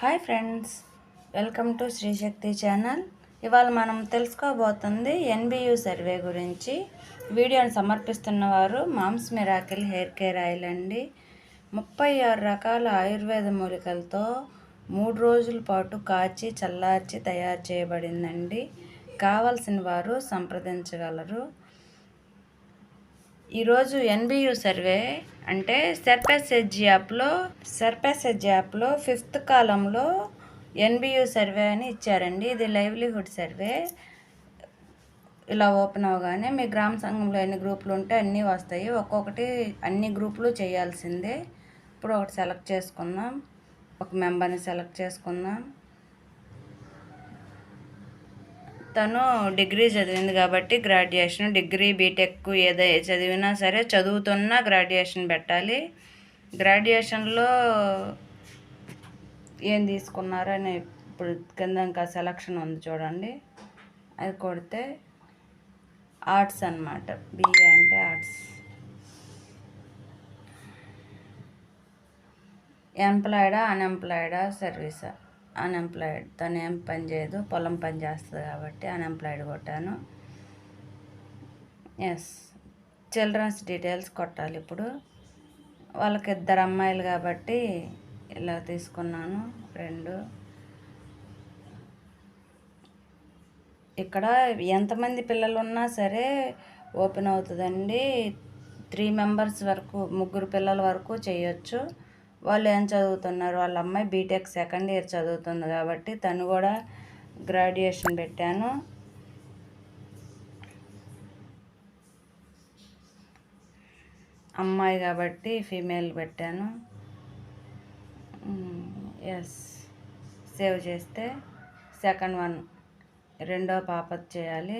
Hi friends welcome to Srishakti channel. ఇవాళ మనం తెలుసుకోబోతుంది ఎన్బియు సర్వే గురించి. వీడియోను సమర్పిస్తున్న వారు mom's miracle hair care oil అండి. ముప్పై ఆరు రకాల ఆయుర్వేద మూలికలతో మూడు రోజుల పాటు కాచి చల్లార్చి తయారు చేయబడిందండి. కావలసిన వారు సంప్రదించగలరు. ఈరోజు ఎన్బియు సర్వే అంటే సర్పెసెజ్ యాప్లో సర్పెసెజ్ యాప్లో ఫిఫ్త్ కాలంలో ఎన్బియు సర్వే అని ఇచ్చారండి. ఇది లైవ్లీహుడ్ సర్వే. ఇలా ఓపెన్ అవగానే మీ గ్రామ సంఘంలో ఎన్ని గ్రూపులు ఉంటే అన్నీ వస్తాయి. ఒక్కొక్కటి అన్ని గ్రూపులు చేయాల్సిందే. ఇప్పుడు ఒకటి సెలెక్ట్ చేసుకుందాం. ఒక మెంబర్ని సెలెక్ట్ చేసుకుందాం. తను డిగ్రీ చదివింది కాబట్టి గ్రాడ్యుయేషన్ డిగ్రీ బీటెక్ ఏదో చదివినా సరే చదువుతున్నా గ్రాడ్యుయేషన్ పెట్టాలి. గ్రాడ్యుయేషన్లో ఏం తీసుకున్నారని ఇప్పుడు కింద ఇంకా సెలక్షన్ ఉంది చూడండి. అది కొడితే ఆర్ట్స్ అనమాట బిఏ అంటే ఆర్ట్స్ ఎంప్లాయిడా అన్ఎంప్లాయిడా సర్వీసా అన్ఎంప్లాయిడ్ తను ఏం పని చేయదు పొలం పని చేస్తుంది కాబట్టి అన్ఎంప్లాయిడ్ కొట్టాను. ఎస్ చిల్డ్రన్స్ డీటెయిల్స్ కొట్టాలి ఇప్పుడు. వాళ్ళకి ఇద్దరు అమ్మాయిలు కాబట్టి ఇలా తీసుకున్నాను. రెండు. ఇక్కడ ఎంతమంది పిల్లలు ఉన్నా సరే ఓపెన్ అవుతుందండి. త్రీ మెంబర్స్ వరకు ముగ్గురు పిల్లల వరకు చేయొచ్చు. వాళ్ళు ఏం చదువుతున్నారు? వాళ్ళ అమ్మాయి బీటెక్ సెకండ్ ఇయర్ చదువుతుంది కాబట్టి తను కూడా గ్రాడ్యుయేషన్ పెట్టాను. అమ్మాయి కాబట్టి ఫీమేల్ పెట్టాను. ఎస్ సేవ్ చేస్తే సెకండ్ వన్ రెండో పాప చేయాలి.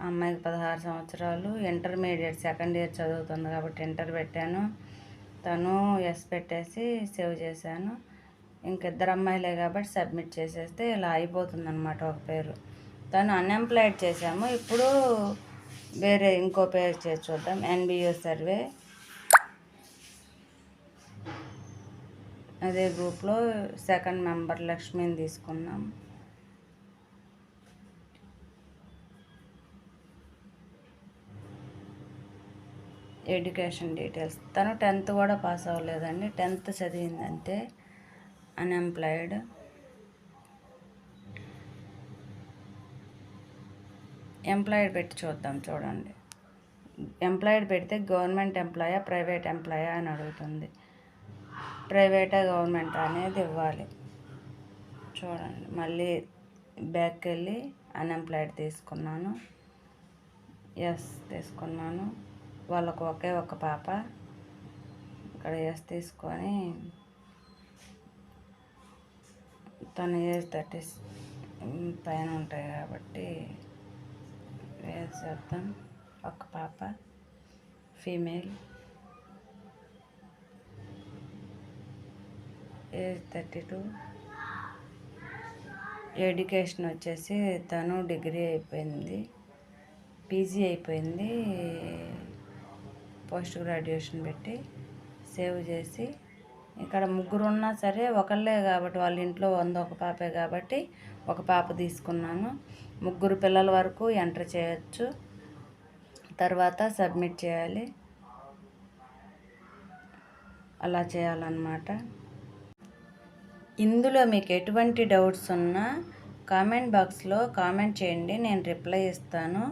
అమ్మాయికి పదహారు సంవత్సరాలు. ఇంటర్మీడియట్ సెకండ్ ఇయర్ చదువుతుంది కాబట్టి ఇంటర్ పెట్టాను. తను ఎస్ పెట్టేసి సేవ్ చేశాను. ఇంక ఇద్దరు అమ్మాయిలే కాబట్టి సబ్మిట్ చేసేస్తే ఇలా అయిపోతుంది అనమాట ఒక పేరు. తను అన్ఎంప్లాయిడ్ చేసాము ఇప్పుడు వేరే ఇంకో పేరు చేసి చూద్దాం. NBO survey. అదే గ్రూప్లో సెకండ్ మెంబర్ లక్ష్మిని తీసుకున్నాం. Education details. తను టెన్త్ కూడా పాస్ అవ్వలేదండి. టెన్త్ చదివిందంటే అన్ఎంప్లాయిడ్. ఎంప్లాయిడ్ పెట్టి చూద్దాం చూడండి. ఎంప్లాయిడ్ పెడితే గవర్నమెంట్ ఎంప్లాయా ప్రైవేట్ ఎంప్లాయా అని అడుగుతుంది. ప్రైవేటా గవర్నమెంట్ అనేది ఇవ్వాలి. చూడండి. మళ్ళీ బ్యాక్కి వెళ్ళి అన్ఎంప్లాయిడ్ తీసుకున్నాను. ఎస్ తీసుకున్నాను. వాళ్ళకు ఒకే ఒక పాప. ఇక్కడ ఏజ్ తీసుకొని తన ఏజ్ థర్టీ పైన ఉంటాయి కాబట్టి ఏజ్ చేద్దాం. ఒక పాప female. Age thirty two. Education వచ్చేసి తను డిగ్రీ అయిపోయింది పీజీ అయిపోయింది. పోస్ట్ గ్రాడ్యుయేషన్ పెట్టి సేవ్ చేసి ఇక్కడ ముగ్గురు ఉన్నా సరే ఒకళ్ళే కాబట్టి వాళ్ళ ఇంట్లో వంద ఒక పాపే కాబట్టి ఒక పాప తీసుకున్నాను. ముగ్గురు పిల్లల వరకు ఎంటర్ చేయొచ్చు. తర్వాత సబ్మిట్ చేయాలి. అలా చేయాలన్నమాట. ఇందులో మీకు ఎటువంటి డౌట్స్ ఉన్నా కామెంట్ బాక్స్లో కామెంట్ చేయండి. నేను రిప్లై ఇస్తాను.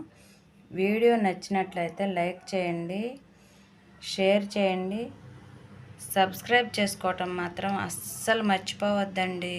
వీడియో నచ్చినట్లయితే లైక్ చేయండి. షేర్ చేయండి. సబ్స్క్రైబ్ చేసుకోవటం మాత్రం అస్సలు మర్చిపోవద్దండి.